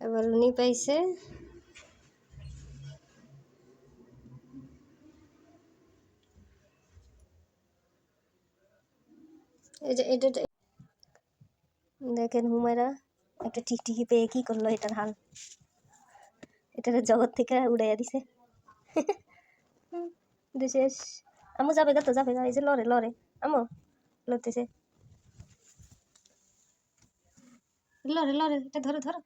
এবার উনি পাইছে। দেখেন হুমায়রা, একটা টিকটিকি পেয়ে কি করল এটার হাল? এটার জগৎ থেকে উড়াইয়া দিছে। বিশেষ আমু যাবে গা তো, যাবে গা, এই যে লড়ে লড়ে। আমু, লড়তেছে। লড়ে লড়ে, এটা ধরো ধরো।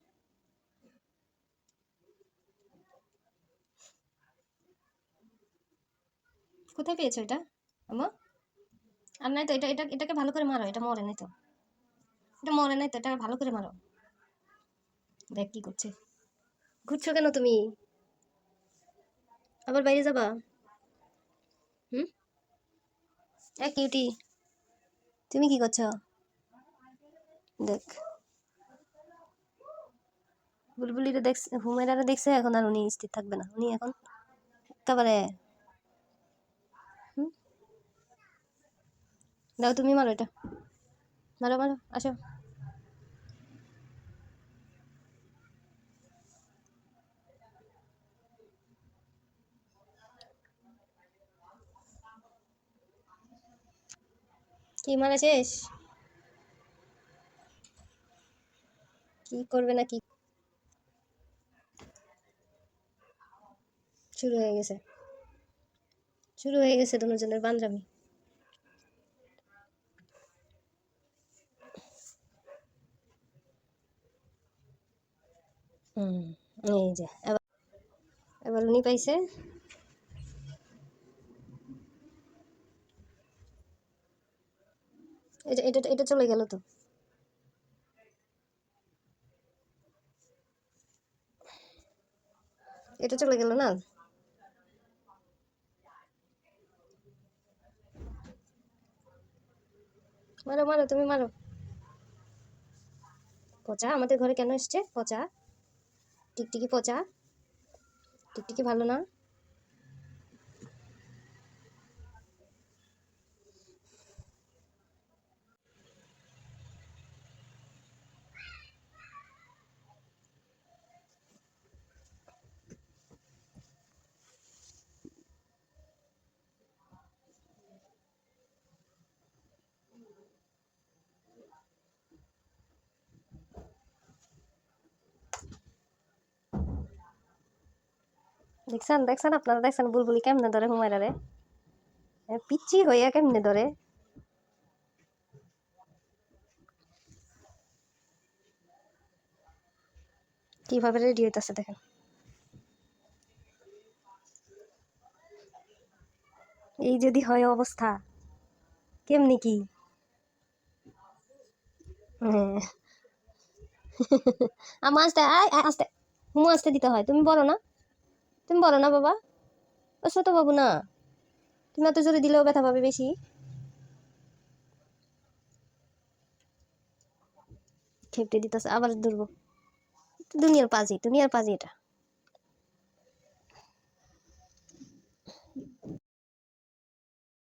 কোথায় পেয়েছ এটা? আমা আর নাই তো, এটা এটা, এটাকে ভালো করে মারো, এটা মরে নাই তো। এটা মরে নাই তো এটা ভালো করে মারো। দেখ কি করছে। ঘুরছো কেন তুমি? আবার বাইরে যাবা? হুম? এক কিউটি, তুমি কি করছ? দেখ। বুলবুলিরে দেখছে হুমেরারে দেখছে, এখন আর উনি স্থির থাকবে না। উনি এখন একেবারে দাও তুমি মারো এটা। মারো মারো, আসো। কি মারা শেষ? কি করবে না কি? শুরু হয়ে গেছে। শুরু হয়ে গেছে দুজনের বান্ধরামি হুম এবার এবার উনি পাইছে। এটা এটা এটা চলে গেল তো। এটা চলে গেল না? মারো মারো, তুমি মারো। পচা, আমাদের ঘরে কেন এসছে? পচা? টিকটিকি পচা। টিকটিকি ভালো না। দেখছেন দেখছেন? আপনারা দেখছেন বুলবুলি কেমনে ধরে হুমায়রারে এ পিচ্ছি হইয়া কেমনে ধরে? কীভাবে রেডি হইতাছে দেখেন। এই যদি হয় অবস্থা, কেমনি কি? হ্যাঁ। আমা আসতে আসতে। হুমু আসতে দিতে হয়, তুমি বলো না। তুমি বলো না বাবা। ও ছোট বাবু না। তুমি এত জোরে দিলেও ব্যথা পাবে বেশি। খেপটে দিতেছে, আবার ধরবো। দুনিয়ার পাজি দুনিয়ার পাজি এটা।